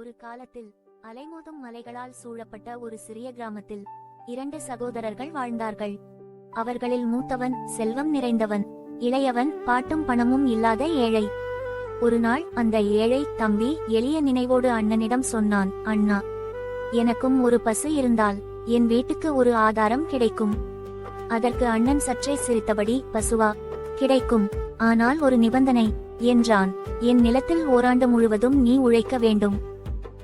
ஒரு காலத்தில் அலைமோதும் மலைகளால் சூழப்பட்ட ஒரு சிறிய கிராமத்தில் இரண்டு சகோதரர்கள் வாழ்ந்தார்கள். அவர்களில் மூத்தவன் செல்வம் நிறைந்தவன் இளையவன் பாட்டும் பணமும் இல்லாத ஏழை. ஒரு நாள் அந்த ஏழை தம்பி எளிய நினைவோடு அண்ணனிடம் சொன்னான் அண்ணா எனக்கும் ஒரு பசு இருந்தால் என் வீட்டுக்கு ஒரு ஆதாரம் கிடைக்கும். அதற்கு அண்ணன் சற்றே சிரித்தபடி பசுவா கிடைக்கும். ஆனால் ஒரு நிபந்தனை என்றான். என் நிலத்தில் ஓராண்டு முழுவதும் நீ உழைக்க வேண்டும்.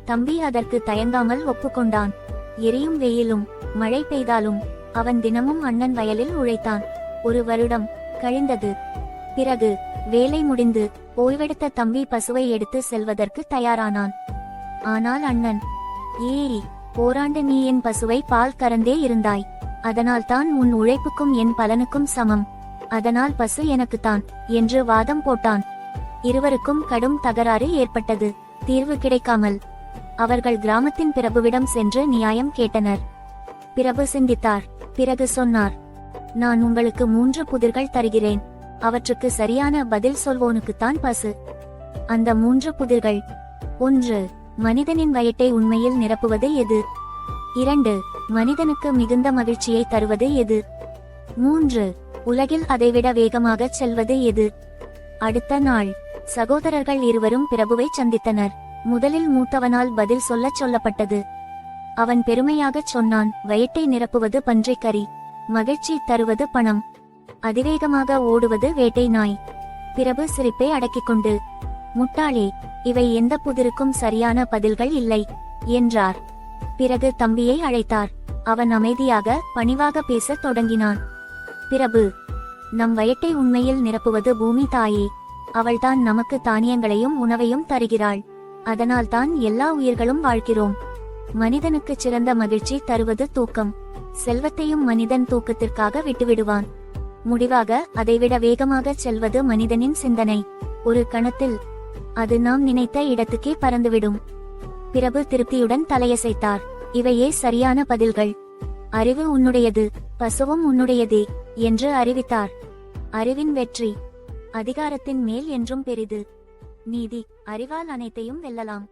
தம்பி அதற்கு தயங்காமல் ஒப்புக்கொண்டான். எரியும் வெயிலும் மழை பெய்தாலும் அவன் தினமும் அண்ணன் வயலில் உழைத்தான். ஒரு வருடம் கழிந்தது. பிறகு வேலை முடிந்து ஓய்வெடுத்த தம்பி பசுவை எடுத்து செல்வதற்கு தயாரானான். ஆனால் அண்ணன் ஏய் ஓராண்டு நீ என் பசுவை பால் கறந்தே இருந்தாய். அதனால்தான் உன் உழைப்புக்கும் என் பலனுக்கும் சமம். அதனால் பசு எனக்குத்தான் என்று வாதம் போட்டான். இருவருக்கும் கடும் தகராறு ஏற்பட்டது. தீர்வு கிடைக்காமல் அவர்கள் கிராமத்தின் பிரபுவிடம் சென்று நியாயம் கேட்டனர். பிரபு சிந்தித்தார். பிறகு சொன்னார் நான் உங்களுக்கு மூன்று புதிர்கள் தருகிறேன். அவற்றுக்கு சரியான பதில் சொல்வோனுக்குத்தான் பசு. அந்த மூன்று புதிர்கள் ஒன்று மனிதனின் வயிற்றை உண்மையில் நிரப்புவது எது? இரண்டு மனிதனுக்கு மிகுந்த மகிழ்ச்சியை தருவது எது? மூன்று உலகில் அதைவிட வேகமாக செல்வது எது? அடுத்த நாள் சகோதரர்கள் இருவரும் பிரபுவை சந்தித்தனர். முதலில் மூத்தவனால் பதில் சொல்லச் சொல்லப்பட்டது. அவன் பெருமையாகச் சொன்னான் வயிற்றை நிரப்புவது பன்றைக்கறி மகிழ்ச்சி தருவது பணம் அதிவேகமாக ஓடுவது வேட்டை நாய் பிரபு சிரிப்பை அடக்கிக் கொண்டு முட்டாளே இவை எந்த புதிருக்கும் சரியான பதில்கள் இல்லை என்றார். பிறகு தம்பியை அழைத்தார். அவன் அமைதியாக பணிவாக பேசத் தொடங்கினான். பிரபு நம் வயட்டை உண்மையில் நிரப்புவது பூமி தாயே அவள்தான் நமக்கு தானியங்களையும் உணவையும் தருகிறாள். அதனால்தான் எல்லா உயிர்களும் வாழ்கிறோம். மனிதனுக்கு சிறந்த மகிழ்ச்சி தருவது தூக்கம். செல்வத்தையும் மனிதன் தூக்கத்திற்காக விட்டுவிடுவான். முடிவாக அதைவிட வேகமாக செல்வது மனிதனின் சிந்தனை. ஒரு கணத்தில் அது நாம் நினைத்த இடத்துக்கே பறந்துவிடும். பிரபு திருப்தியுடன் தலையசைத்தார். இவையே சரியான பதில்கள். அறிவு உன்னுடையது பசுவும் உன்னுடையதே என்று அறிவித்தார். அறிவின் வெற்றி அதிகாரத்தின் மேல் என்றும் பெரிது. நீதி அறிவால் அனைத்தையும் வெல்லலாம்.